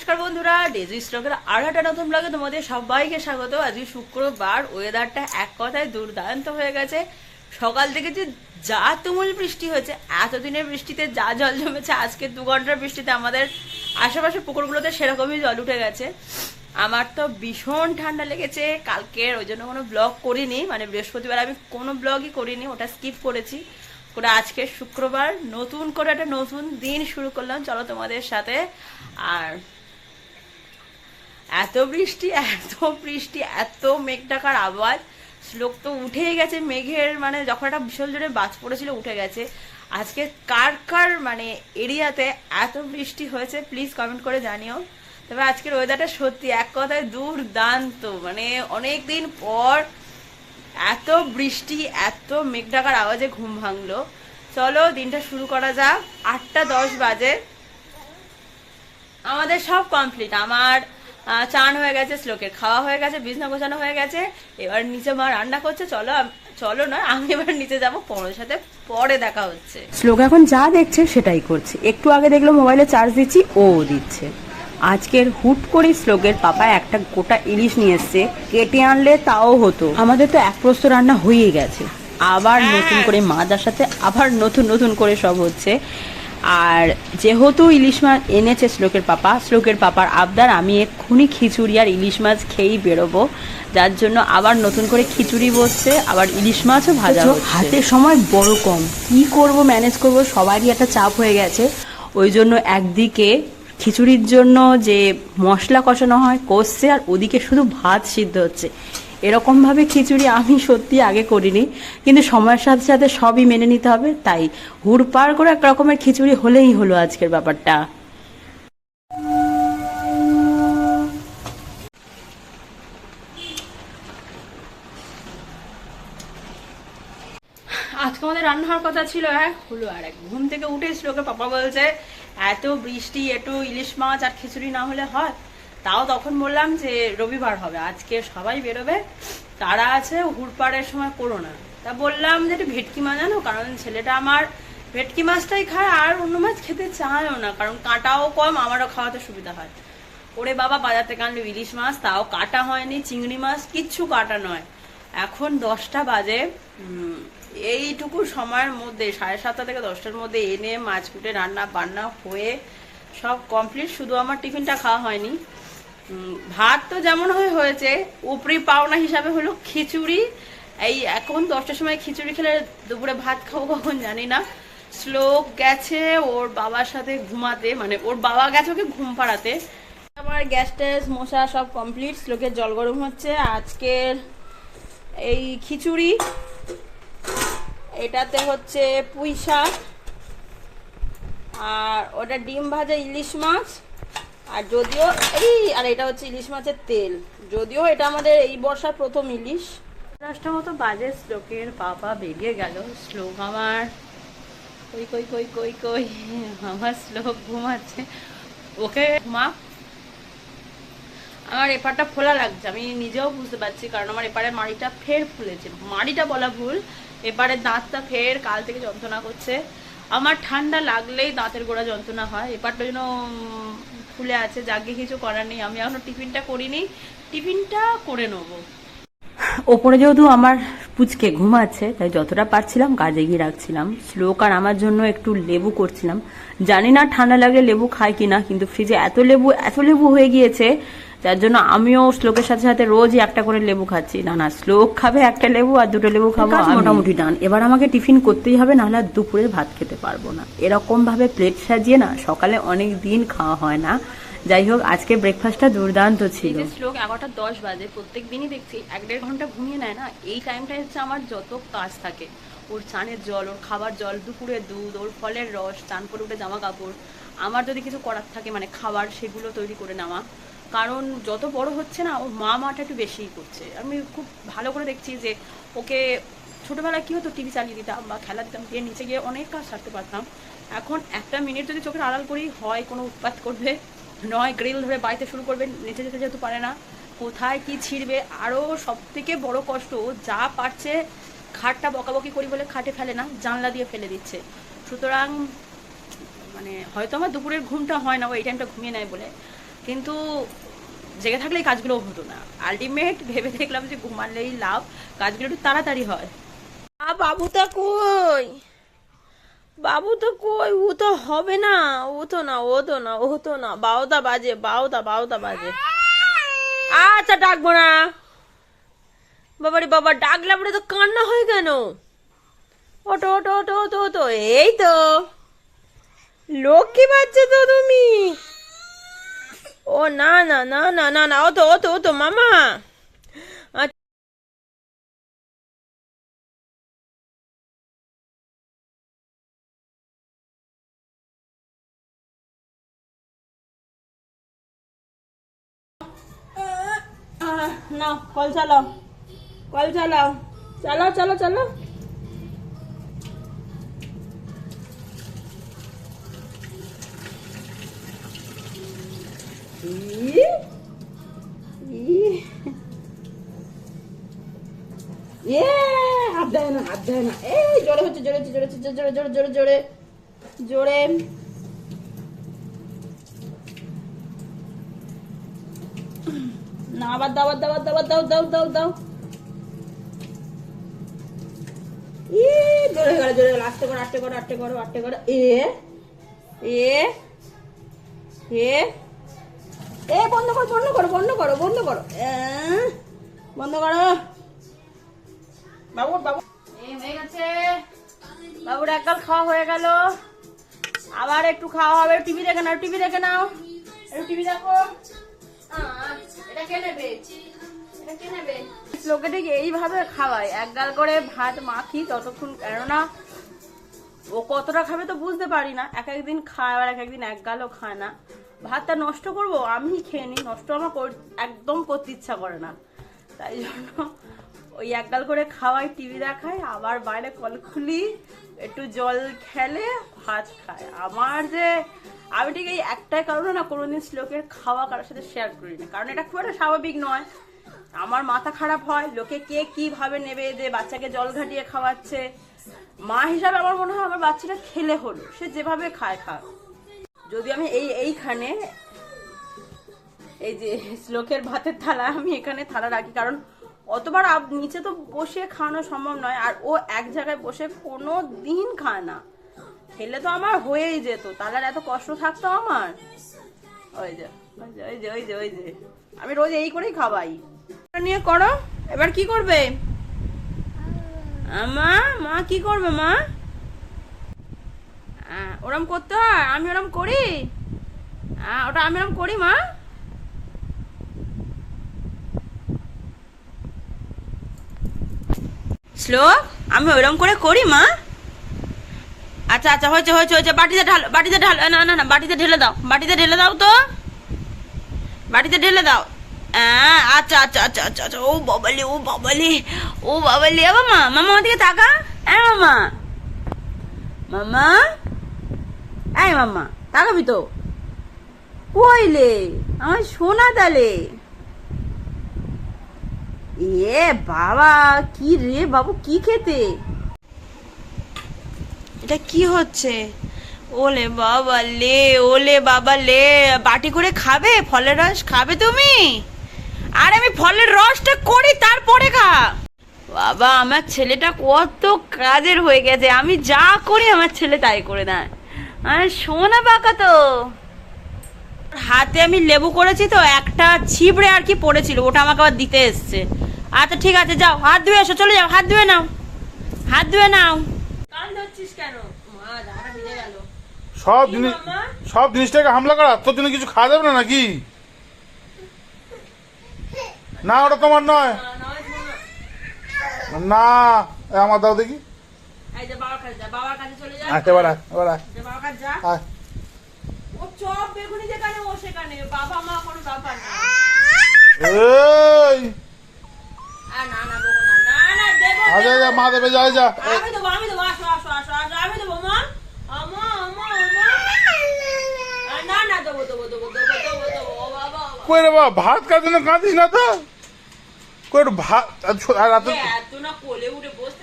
নমস্কার বন্ধুরা ডেজি স্টকের আর একটা নতুন ব্লগে তোমাদের সবাইকে স্বাগত। আজকে শুক্রবার ওয়েদারটা এক কথায় দুর্দান্ত হয়ে গেছে। সকাল থেকে যে যা তুমুল বৃষ্টি হয়েছে, এতদিনের বৃষ্টিতে যা জল জমেছে, আজকে দু ঘণ্টার বৃষ্টিতে আমাদের আশেপাশে পুকুরগুলোতে সেরকমই জল উঠে গেছে। আমার তো ভীষণ ঠান্ডা লেগেছে, কালকের ওই জন্য কোনো ব্লগ করিনি মানে বৃহস্পতিবার আমি কোনো ব্লগই করিনি, ওটা স্কিপ করেছি। করে আজকে শুক্রবার নতুন করে একটা নতুন দিন শুরু করলাম, চলো তোমাদের সাথে। আর এত বৃষ্টি এত বৃষ্টি, এত মেঘ ডাকার আওয়াজ। শ্লোক তো উঠেই গেছে, মেঘের মানে যখন একটা ভীষণ জোরে বাজ পড়েছিল, উঠে গেছে। আজকে কার কার মানে এরিয়াতে এত বৃষ্টি হয়েছে প্লিজ কমেন্ট করে জানিও। তবে আজকের ওয়েদারটা সত্যি এক কথায় দুর্দান্ত। মানে অনেক দিন পর এত বৃষ্টি, এত মেঘ ডাকার আওয়াজে ঘুম ভাঙলো। চলো, দিনটা শুরু করা যাক। আটটা দশ বাজে। আমাদের সব কমপ্লিট আমার চান হয়ে গেছে শ্লোকের খাওয়া হয়ে গেছে বিছনা গোছানো হয়ে গেছে। এবার নিচে মা রান্না করছে চলো চলো না আমি এবার নিচে যাব পনেরোর সাথে পরে দেখা হচ্ছে। শ্লোক এখন যা দেখছে সেটাই করছে। একটু আগে দেখল মোবাইলে চার্জ দিচ্ছি ও দিচ্ছে। আজকের হুট করে শ্লোকের পাপা একটা গোটা ইলিশ নিয়ে এসছে কেটে আনলে তাও হতো। আমাদের তো এক প্রস্ত রান্না হয়ে গেছে। আবার নতুন করে মাদার সাথে আবার নতুন নতুন করে সব হচ্ছে। আর যেহেতু ইলিশ মাছ এনেছে শ্লোকের পাপা শ্লোকের পাপার আবদার আমি এক্ষুনি খিচুড়ি আর ইলিশ মাছ খেয়েই বেরোবো। যার জন্য আবার নতুন করে খিচুড়ি বসছে আবার ইলিশ মাছও ভাজা হাতে সময় বড় কম। কি করব ম্যানেজ করব সবারই একটা চাপ হয়ে গেছে। ওই জন্য একদিকে খিচুড়ির জন্য যে মশলা কষানো হয় কষছে আর ওদিকে শুধু ভাত সিদ্ধ হচ্ছে। এরকম ভাবে খিচুড়ি আমি সত্যি আগে করিনি, কিন্তু সময়ের সাথে সাথে সবই মেনে নিতে হবে, তাই হুড়পাড় করে এক রকমের খিচুড়ি হলেই হলো আজকের ব্যাপারটা। আজকে আমাদের রান্না হওয়ার কথা ছিল, এক হলো আর এক। ঘুম থেকে উঠে শ্লোকের পাপা বলছে, এত বৃষ্টি একটু ইলিশ মাছ আর খিচুড়ি না হলে হয়? তাও তখন বললাম যে রবিবার হবে, আজকে সবাই বেরোবে, তারা আছে, হুড়পাড়ের সময় করো না। তা বললাম যে একটু ভেটকি মাছ জানো? কারণ ছেলেটা আমার ভেটকি মাছটাই খায়, আর অন্য মাছ খেতে চায়ও না, কারণ কাঁটাও কম, আমারও খাওয়াতে সুবিধা হয়। ওরে বাবা, বাজার থেকে আনলো ইলিশ মাছ, তাও কাটা হয়নি, চিংড়ি মাছ, কিচ্ছু কাটা নয়। এখন দশটা বাজে এইটুকু সময়ের মধ্যে, সাড়ে সাতটা থেকে দশটার মধ্যে এনে মাছ কুটে রান্না বান্না হয়ে সব কমপ্লিট শুধু আমার টিফিনটা খাওয়া হয়নি। ভাত তো যেমন হয়ে হয়েছে, উপরি পাওনা হিসাবে হলো খিচুড়ি। এই এখন দশটার সময় খিচুড়ি খেলে দুপুরে ভাত খাব কখন জানি না। শ্লোক গেছে, ওর বাবার সাথে ঘুমাতে মানে ওর বাবা গেছে ওকে ঘুম পাড়াতে। আমার গ্যাস ট্যাস, মশা সব কমপ্লিট শ্লোকের জল গরম হচ্ছে। আজকের এই খিচুড়ি, এটাতে হচ্ছে পুঁই শাক। আর ওটা ডিম ভাজা ইলিশ মাছ। আর যদিও, এই, আর এটা হচ্ছে ইলিশ মাছের তেল। যদিও এটা আমাদের এই বর্ষার প্রথম ইলিশ। দশটা মতো বাজে শ্লোকের পাপা বেরিয়ে গেল। শ্লোক আমার। কই কই কই কই কই, আমার শ্লোক ঘুমাচ্ছে। ওকে, মা। আমার এপারটা ফোলা লাগছে, আমি নিজেও বুঝতে পারছি, কারণ আমার এপারে মাড়িটা ফের ফুলেছে। মাড়িটা বলা ভুল, এপারে দাঁতটা ফের কাল থেকে যন্ত্রণা করছে। আমার ঠান্ডা লাগলেই দাঁতের গোড়া যন্ত্রণা হয়, এপারটা যেন ফুলে আছে, যাকে কিছু করার নেই। আমি এখনও টিফিনটা করিনি। টিফিনটা করে নেব। ওপরে যেহেতু আমার পুচকে ঘুম আছে, তাই যতটা পারছিলাম কাজে গিয়ে রাখছিলাম। শ্লোক আর আমার জন্য একটু লেবু করছিলাম। জানি না ঠান্ডা লাগলে লেবু খায় কিনা, কিন্তু ফ্রিজে এত লেবু এত লেবু হয়ে গিয়েছে যার জন্য আমিও শ্লোকের সাথে সাথে রোজই একটা করে লেবু খাচ্ছি। না না শ্লোক খাবে একটা লেবু আর দুটো লেবু খাব মোটামুটি ডান এবার আমাকে টিফিন করতেই হবে নাহলে আর দুপুরে ভাত খেতে পারব না। এরকম ভাবে প্লেট সাজিয়ে না সকালে অনেক দিন খাওয়া হয় না। যাই হোক আজকে ব্রেকফাস্টটা দুর্দান্ত ছিল। শ্লোক এগারোটা দশ বাজে প্রত্যেক দিনই দেখছি এক দেড় ঘণ্টা ঘুমিয়ে নেয় না। এই টাইমটা হচ্ছে আমার যত কাজ থাকে। ওর চানের জল ওর খাবার জল দুপুরের দুধ ওর ফলের রস চান করে উঠে জামা কাপড়। আমার যদি কিছু করার থাকে মানে খাবার সেগুলো তৈরি করে নেওয়া। কারণ যত বড় হচ্ছে না ও মা মাটা একটু বেশিই করছে। আমি খুব ভালো করে দেখছি যে, ওকে ছোটোবেলায় কি হতো, টিভি চালিয়ে দিতাম বা খেলা দিতাম, দিয়ে নিচে গিয়ে অনেক কাজ সারতে পারতাম। এখন একটা মিনিট যদি চোখের আড়াল করি হয়, কোনো উৎপাত করবে, নয়, গ্রিল ধরে বাড়িতে শুরু করবে, নিচে যেতে যেহেতু পারে না, কোথায় কি ছিঁড়বে আরও সব থেকে বড় কষ্ট যা পারছে, খাটটা বকাবকি করি বলে খাটে ফেলে না, জানলা দিয়ে ফেলে দিচ্ছে। সুতরাং মানে হয়তো আমার দুপুরের ঘুমটা হয় না, ও এই টাইমটা ঘুমিয়ে নেয় বলে। কিন্তু জেগে থাকলে কাজগুলো হতো না। আলটিমেট ভেবে দেখলাম যে ঘুমালেই লাভ, কাজগুলো একটু তাড়াতাড়ি হয়। আ বাবুটা কই? বাবু তো কই? ও তো হবে না। ও তো না, ও তো না, ও তো না। বারোটা বাজে, বারোটা বারোটা বাজে। আচ্ছা ডাকবো না। বাবারে বাবা, ডাকলে পরে তো কান্না হয় কেন? ওটো ওটো ওটো ওটো ওটো, এই তো। লক্ষ্মী বাচ্চা তো তুমি? ও না না না না না না ও তো ও তো ও তো মামা আচ্ছা। আহ, নাও কল চালাও কল চালাও চালাও চালাও চালাও ই, ই। ইয়ে, হাত না আবার দাও দাও দাও দাও দাও দাও দাও। ই, জোরে গেল জোরে গেল আস্তে করো আস্তে করো আস্তে করো আস্তে করো। এ এ এ এ, বন্ধ করো বন্ধ করো বন্ধ করো বন্ধ করো। বন্ধ করো। বাবু বাবু। হয়ে গেছে। বাবুর একগাল খাওয়া হয়ে গেল। আবার একটু খাওয়া হবে। টিভি দেখে নাও টিভি দেখে নাও। টিভি দেখো। লোকে ঠিক এইভাবে খাওয়ায়। এক গাল করে ভাত মাখি ততক্ষণ কেননা ও কতটা খাবে তো বুঝতে পারি না। এক একদিন খায় আর এক একদিন এক গালও খায় না। ভাতটা নষ্ট করব, আমি খেয়ে নিই। নষ্ট আমার একদম করতে ইচ্ছা করে না। তাই জন্য ওই এক গাল করে খাওয়াই, টিভি দেখায় আবার বাইরে কল খুলি, একটু জল খেলে ভাত খায় আমার যে, আমি ঠিক এই একটাই কারণে না কোনোদিন শ্লোকের খাওয়া কারোর সাথে শেয়ার করি না কারণ এটা খুব একটা স্বাভাবিক নয়। আমার মাথা খারাপ হয়, লোকে কে কীভাবে নেবে যে বাচ্চাকে জল ঘাটিয়ে খাওয়াচ্ছে। মা হিসাবে আমার মনে হয় আমার বাচ্চাটা খেলে হলো, সে যেভাবে খায় খাক। যদি আমি এই, এইখানে, এই যে শ্লোকের ভাতের থালা আমি এখানে থালা রাখি, কারণ অতবার নিচে তো বসে খাওয়ানো সম্ভব নয়, আর ও এক জায়গায় বসে কোনো দিন খায় না। খেলে তো আমার হয়েই যেত তাহলে এত কষ্ট থাকতো আমার। ওই যে ওই যে ওই যে ওই যে আমি রোজ এই করেই খাওয়াই। নিয়ে করো, এবার কি করবে? মা মা কি করবে মা? ওরম করতে হয় আমি ওরম করি? আহ, ওটা আমি ওরম করি মা। শ্লোক আমি ওরম করে করি মা। আচ্ছা আচ্ছা হয়েছে হয়েছে হয়েছে বাটিতে ঢাল বাটিতে ঢাল না না না বাটিতে ঢেলে দাও বাটিতে ঢেলে দাও তো। বাটিতে ঢেলে দাও। আহ, আচ্ছা আচ্ছা আচ্ছা আচ্ছা আচ্ছা ও বাবালি ও বাবালি ও বাবালি। এ মামা মামা আমার দিকে তাকা। হ্যাঁ মামা। মামা এই মাম্মা, তাকাবি তো। কইলে আমার সোনা তালে। এ বাবা, কি রে বাবু, কি খেতে? এটা কি হচ্ছে? ওলে বাবা লে, ওলে বাবা লে, বাটি করে খাবে? ফলের রস খাবে তুমি? আর আমি ফলের রসটা করি, তারপরে খা। বাবা, আমার ছেলেটা কত কাজের হয়ে গেছে। আমি যা করি, আমার ছেলে তাই করে দেয়। সোনা বাঁকা তো। হাতে আমি লেবু করেছি তো একটা ছিবড়ে আর কি পড়েছিল ওটা আমাকে আবার দিতে এসছে। আচ্ছা ঠিক আছে যাও হাত ধুয়ে এসো চলে যাও হাত ধুয়ে নাও হাত ধুয়ে নাও। কান ধরছিস কেন? সব জিনিস সব জিনিসটাকে হামলা করা তোর জন্য কিছু খাওয়া যাবে না নাকি? না ওটা তোমার নয়। না আমার দাও দেখি। এই যে বাবার কাছে যা বাবার কাছে চলে যা। এবার আয়, এবার আয়, বাবার কাছে যা। আয়। ও চপ বেগুনি যেখানে ও সেখানে। বাবা মা কোনো ব্যাপার না। এই! আর না না দেবো না না না দেবো যা মা দেবে যা যা। আমি দেবো আমি দেবো আসো আসো আসো আসো আমি দেবো মা আমা আমা আমা না না দেবো দেবো দেবো দেবো দেবো দেবো বাবা কই রে বাবা ভাত জন্য কাঁদিস না তো? কই ভাত আর রাতে না কোলে উঠে বসতে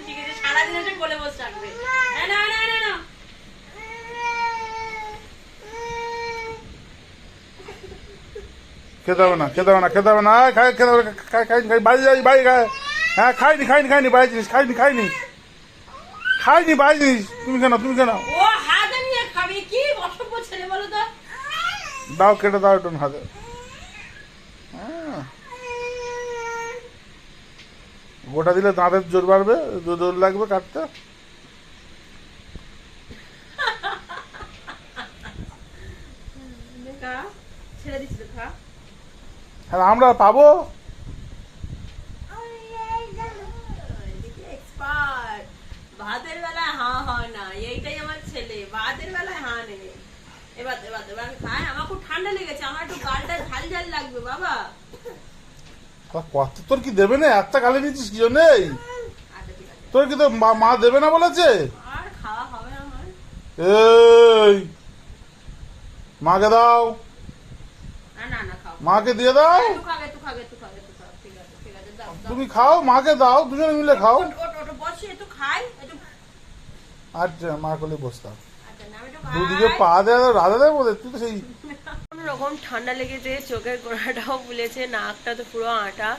সারাদিন এসে কোলে বসে থাকবে। না না না না। খেতে হবে না খেতে হবে না খেতে হবে না। খাই খেতে হবে খাই খাই খাই বাড়ি যাই বাড়ি খাই। হ্যাঁ খাইনি খাইনি খাইনি বাড়ি জিনিস খাইনি খাইনি। খাইনি জিনিস তুমি কেন তুমি কেন? দাও কেটে দাও একটু হাতে হ্যাঁ। গোটা দিলে দাঁতের জোর বাড়বে জোর লাগবে কাটতে হ্যাঁ আমরা পাবো। ভাতের বেলায় হয় না এইটাই আমার ছেলে। ভাতের বেলায় নেই। এবার এবার এবার আমি আমার খুব ঠান্ডা লেগেছে আমার একটু গালটা ঝাল ঝাল লাগবে বাবা। কত? তোর কি দেবে না? একটা গালি নিচ্ছিস কি আছে তোর কি তো মা দেবে না বলেছে? এই, মাকে দাও। মাকে দিয়ে দাও। তুমি খাও, মাকে দাও, দুজনে মিলে খাও। আচ্ছা মা কোলে বসতাম। দুদিকে পা দেয়, রাধা দেয় বলে তুই তো সেই রকম ঠান্ডা লেগেছে চোখের গোড়াটাও ফুলেছে নাকটা তো পুরো আটা।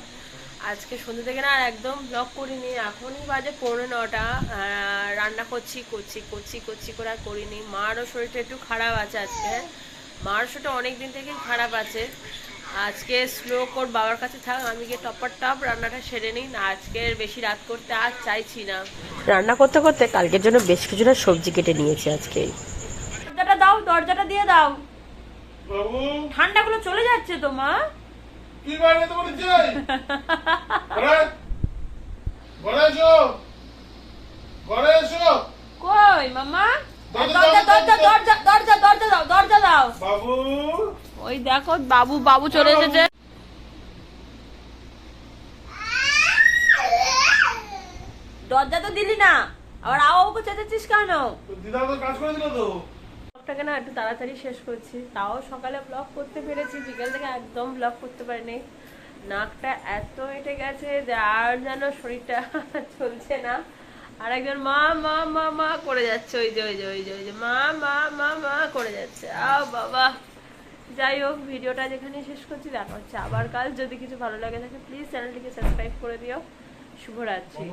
আজকে সন্ধ্যে থেকে না আর একদম ব্লক করিনি এখনই বাজে পৌনে নটা রান্না করছি করছি করছি করছি করে আর করিনি। মারও শরীরটা একটু খারাপ আছে আজকে। মার শরীরটা অনেক দিন থেকেই খারাপ আছে। আজকে স্লো ওর বাবার কাছে থাক আমি গিয়ে টপার টপ রান্নাটা সেরে নিই। না আজকে বেশি রাত করতে আর চাইছি না। রান্না করতে করতে কালকের জন্য বেশ কিছুটা সবজি কেটে নিয়েছি আজকে। দরজাটা দাও দরজাটা দিয়ে দাও। বাবু। ঠান্ডাগুলো চলে যাচ্ছে তো মা। কি বাইরে তো ঘরে ঘরে এসো। ঘরে এসো। কই মামা? দরজা দরজা দরজা দরজা দরজা দরজা দাও দরজা দাও। বাবু। ওই দেখো বাবু বাবু চলে এসেছে। দরজা তো দিলি না। আবার আও ওকে চেঁচাচ্ছিস কেন? দিদা তো কাজ করে দিল তো। ব্লগটাকে না একটু তাড়াতাড়ি শেষ করছি। তাও সকালে ব্লগ করতে পেরেছি, বিকেল থেকে একদম ব্লগ করতে পারিনি। নাকটা এত এটে গেছে যে আর যেন শরীরটা চলছে না। আর একজন মা মা মা মা করে যাচ্ছে, ওই যে ওই যে ওই যে ওই যে, মা মা মা মা করে যাচ্ছে। আ বাবা। যাই হোক, ভিডিওটা যেখানে শেষ করছি, দেখা হচ্ছে আবার কাল। যদি কিছু ভালো লাগে থাকে প্লিজ চ্যানেলটিকে সাবস্ক্রাইব করে দিও। শুভরাত্রি।